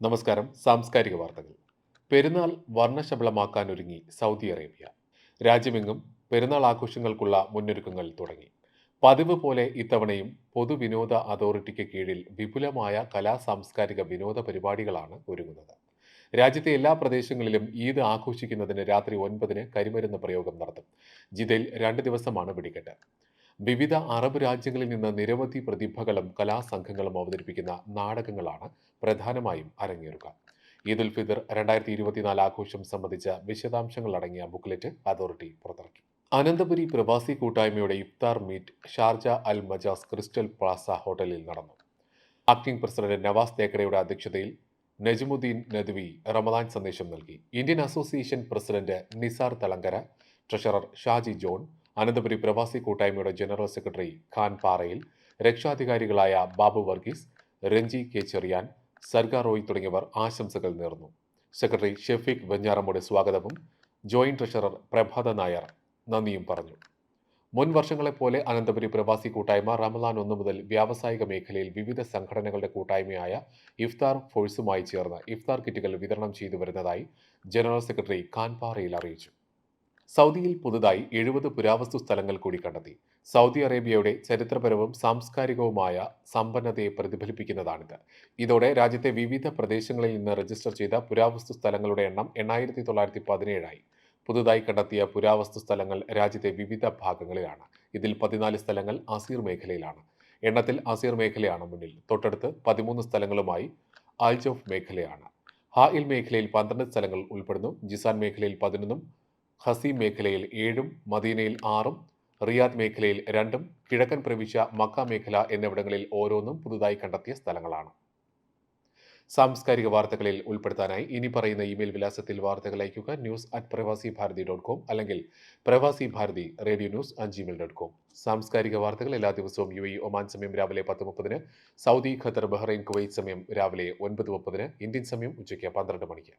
നമസ്കാരം. സാംസ്കാരിക വാർത്തകൾ. പെരുന്നാൾ വർണശബളമാക്കാൻ ഒരുങ്ങി സൗദി അറേബ്യ. രാജ്യമെങ്ങും പെരുന്നാൾ ആഘോഷങ്ങൾക്കുള്ള മുന്നൊരുക്കങ്ങൾ തുടങ്ങി. പതിവ് പോലെ ഇത്തവണയും പൊതുവിനോദ അതോറിറ്റിക്ക് കീഴിൽ വിപുലമായ കലാ സാംസ്കാരിക വിനോദ പരിപാടികളാണ് ഒരുങ്ങുന്നത്. രാജ്യത്തെ എല്ലാ പ്രദേശങ്ങളിലും ഈദ് ആഘോഷിക്കുന്നതിന് രാത്രി ഒൻപതിന് കരിമരുന്ന് പ്രയോഗം നടത്തും. ജിദയിൽ രണ്ട് ദിവസമാണ് വെടിക്കെട്ട്. വിവിധ അറബ് രാജ്യങ്ങളിൽ നിന്ന് നിരവധി പ്രതിഭകളും കലാസംഘങ്ങളും അവതരിപ്പിക്കുന്ന നാടകങ്ങളാണ് പ്രധാനമായും അരങ്ങേറുക. ഈദ് ഉൽ ഫിദർ രണ്ടായിരത്തി ഇരുപത്തിനാല് ആഘോഷം സംബന്ധിച്ച വിശദാംശങ്ങൾ അടങ്ങിയ ബുക്ക്ലെറ്റ് അതോറിറ്റി പുറത്തിറക്കി. അനന്തപുരി പ്രവാസി കൂട്ടായ്മയുടെ ഇഫ്താർ meet Sharjah Al Majaz Crystal Plaza ഹോട്ടലിൽ നടന്നു. ആക്ടിംഗ് പ്രസിഡന്റ് നവാസ് തേക്കടയുടെ അധ്യക്ഷതയിൽ നജമുദ്ദീൻ നദ്വി റമദാൻ സന്ദേശം നൽകി. Indian association president Nisar Thalangara treasurer Shaji John Ananthapuri Pravasi കൂട്ടായ്മയുടെ ജനറൽ സെക്രട്ടറി ഖാൻ പാറയിൽ രക്ഷാധികാരികളായ ബാബു വർഗീസ് രഞ്ജി കെ ചെറിയാൻ സർഗ റോയ് തുടങ്ങിയവർ ആശംസകൾ നേർന്നു. സെക്രട്ടറി ഷെഫീഖ് വെഞ്ഞാറമ്മയുടെ സ്വാഗതവും ജോയിന്റ് ട്രഷറർ പ്രഭാത നായർ നന്ദിയും പറഞ്ഞു. മുൻ വർഷങ്ങളെപ്പോലെ അനന്തപുരി പ്രവാസി കൂട്ടായ്മ റമലാൻ ഒന്നു മുതൽ വ്യാവസായിക മേഖലയിൽ വിവിധ സംഘടനകളുടെ കൂട്ടായ്മയായ ഇഫ്താർ ഫോഴ്സുമായി ചേർന്ന് ഇഫ്താർ കിറ്റുകൾ വിതരണം ചെയ്തു വരുന്നതായി ജനറൽ സെക്രട്ടറി ഖാൻപാറയിൽ അറിയിച്ചു. സൗദിയിൽ പുതുതായി എഴുപത് പുരാവസ്തു സ്ഥലങ്ങൾ കൂടി കണ്ടെത്തി. സൗദി അറേബ്യയുടെ ചരിത്രപരവും സാംസ്കാരികവുമായ സമ്പന്നതയെ പ്രതിഫലിപ്പിക്കുന്നതാണിത്. ഇതോടെ രാജ്യത്തെ വിവിധ പ്രദേശങ്ങളിൽ നിന്ന് രജിസ്റ്റർ ചെയ്ത പുരാവസ്തു സ്ഥലങ്ങളുടെ എണ്ണം എണ്ണായിരത്തി തൊള്ളായിരത്തി പതിനേഴായി പുതുതായി കണ്ടെത്തിയ പുരാവസ്തു സ്ഥലങ്ങൾ രാജ്യത്തെ വിവിധ ഭാഗങ്ങളിലാണ്. ഇതിൽ പതിനാല് സ്ഥലങ്ങൾ അസീർ മേഖലയിലാണ്. എണ്ണത്തിൽ അസീർ മേഖലയാണ് മുന്നിൽ. തൊട്ടടുത്ത് പതിമൂന്ന് സ്ഥലങ്ങളുമായി ആൽജോഫ് മേഖലയാണ്. ഹായിൽ മേഖലയിൽ പന്ത്രണ്ട് സ്ഥലങ്ങൾ ഉൾപ്പെടുന്നു. ജിസാൻ മേഖലയിൽ പതിനൊന്നും ഹസീം മേഖലയിൽ ഏഴും മദീനയിൽ ആറും റിയാദ് മേഖലയിൽ രണ്ടും കിഴക്കൻ പ്രവിശ്യ മക്ക മേഖല എന്നിവിടങ്ങളിൽ ഓരോന്നും പുതുതായി കണ്ടെത്തിയ സ്ഥലങ്ങളാണ്. സാംസ്കാരിക വാർത്തകളിൽ ഉൾപ്പെടുത്താനായി ഇനി പറയുന്ന ഇമെയിൽ വിലാസത്തിൽ വാർത്തകൾ അയയ്ക്കുക ന്യൂസ് അറ്റ് പ്രവാസി ഭാരതി ഡോട്ട് കോം അല്ലെങ്കിൽ Pravasi Bharathi radio news at Gmail dot com. സാംസ്കാരിക വാർത്തകൾ എല്ലാ ദിവസവും യു എ ഒമാൻ സമയം രാവിലെ പത്ത് മുപ്പതിന് സൗദി ഖത്തർ ബഹ്റൈൻ കുവൈറ്റ് സമയം രാവിലെ ഒൻപത് മുപ്പതിന് ഇന്ത്യൻ സമയം ഉച്ചയ്ക്ക് പന്ത്രണ്ട് മണിക്ക്.